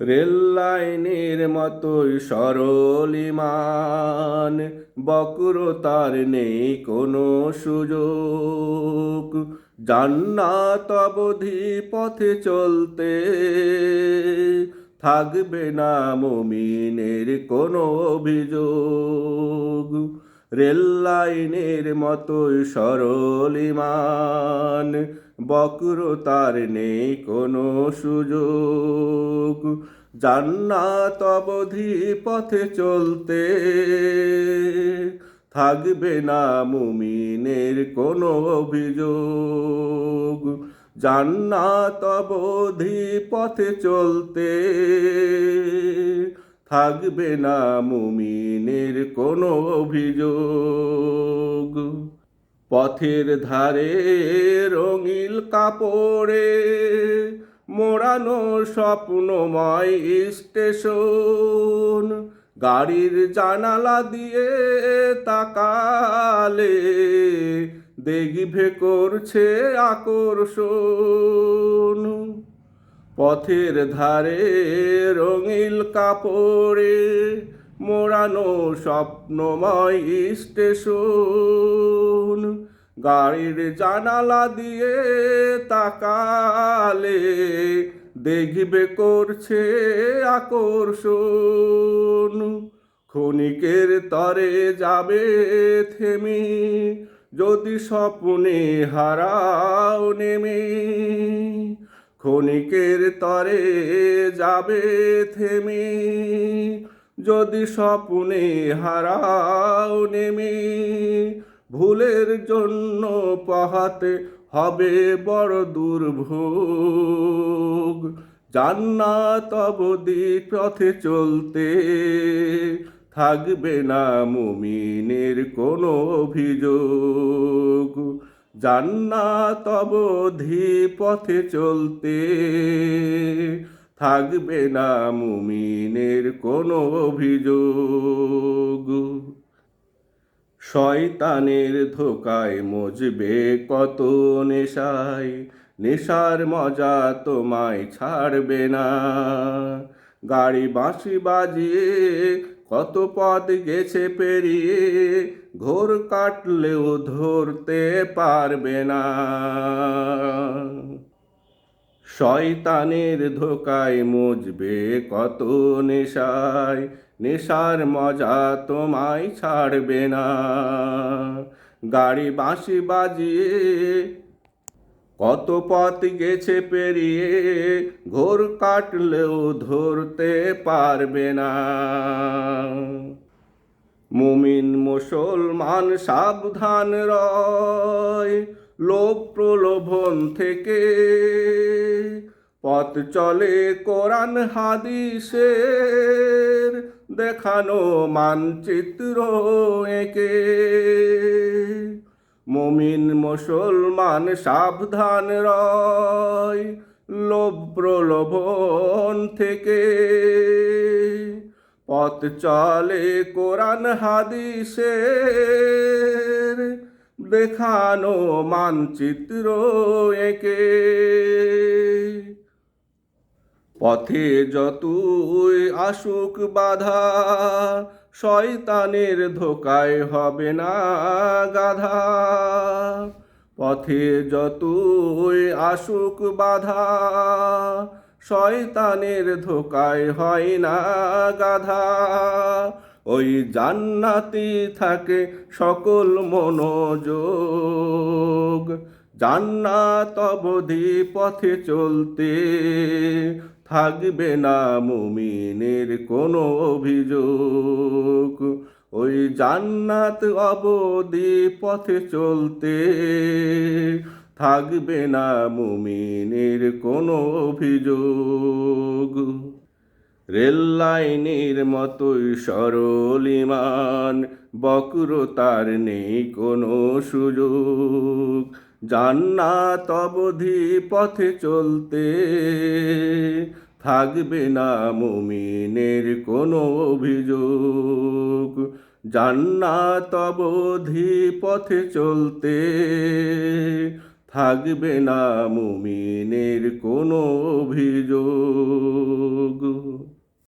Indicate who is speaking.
Speaker 1: Rail লাইনের মতোই সরল ইমান বক্রতার নেই কোনো সুযোগ। জান্নাত অবধি পথে চলতে থাকবে না মমিনের কোনো অভিযোগ। রেল লাইনের মতোই সরল ইমান। বক্রতার নেই কোনো সুযোগ। জান্নাত অবধি পথে চলতে থাকবে না মুমিনের কোনো অভিযোগ। জান্নাত অবধি পথে চলতে থাকবে না মুমিনের কোনো অভিযোগ। পথের ধারে রঙিল কাপড়ে মোড়ানো স্বপ্নময় স্টেশন। গাড়ির জানালা দিয়ে তাকালে দেখবে করছে আকর্ষণ। পথের ধারে রঙিল কাপড়ে মোড়ানো স্বপ্নময় স্টেশন। গাড়ির জানালা দিয়ে তাকালে দেখবে করছে আকর্ষণ। ক্ষণিকের তরে যাবে থেমে, যদি স্বপ্নে হারাও নেমে। ক্ষণিকের তরে যাবে থেমে। যদি স্বপ্নে হারাও নেমে, ভুলের জন্য পাহাতে হবে বড় দুর্ভোগ। জান্নাত অবধি পথে চলতে থাকবে না মুমিনের কোনো অভিযোগ। জান্নাত অবধি পথে চলতে থাকবে না মুমিনের কোনো অভিযোগ। শয়তানের ধোকায় মজবে কত নেশায়, নেশার মজা তোমায় ছাড়বে না। গাড়ি বাঁশি বাজিয়ে কত পথ গেছে পেরিয়ে, ঘোর কাটলেও ধরতে পারবে না। শয়তানের ধোকায় মজবে কত নেশায়, নেশার মজা তোমায় ছাড়বে না। গাড়ি বাঁশি বাজিয়ে কত পথ গেছে পেরিয়ে, ঘোর কাটলেও ধরতে পারবে না। মুমিন মুসলমান সাবধান রয়, লোভ প্রলোভন থেকে। পথ চলে কোরআন হাদিসের, দেখানো মানচিত্র একে। মুমিন মুসলমান সাবধান রয়, লোভ প্রলোভন থেকে। পথ চলে কোরআন হাদিসের, দেখানো মানচিত্র একে। পথে যতই আসুক বাধা শয়তানের ধোকায় হবে না গাধা। পথে যতই আসুক বাধা, শয়তানের ধোকায় হয় না গাধা। ওই জান্নাতি থাকে সকল মনোযোগ। জান্নাত অবধি পথে চলতে থাকবে না মুমিনের কোনো অভিযোগ। ওই জান্নাত অবধি পথে চলতে থাকবে না মুমিনের কোনো অভিযোগ। রেল লাইনের মতোই সরল ইমান, বক্রতার নেই কোনো সুযোগ। জান্নাত অবধি পথে চলতে থাকবে না মুমিনের কোনো অভিযোগ। জান্নাত অবধি পথে চলতে থাকবে না মুমিনের কোনো অভিযোগ।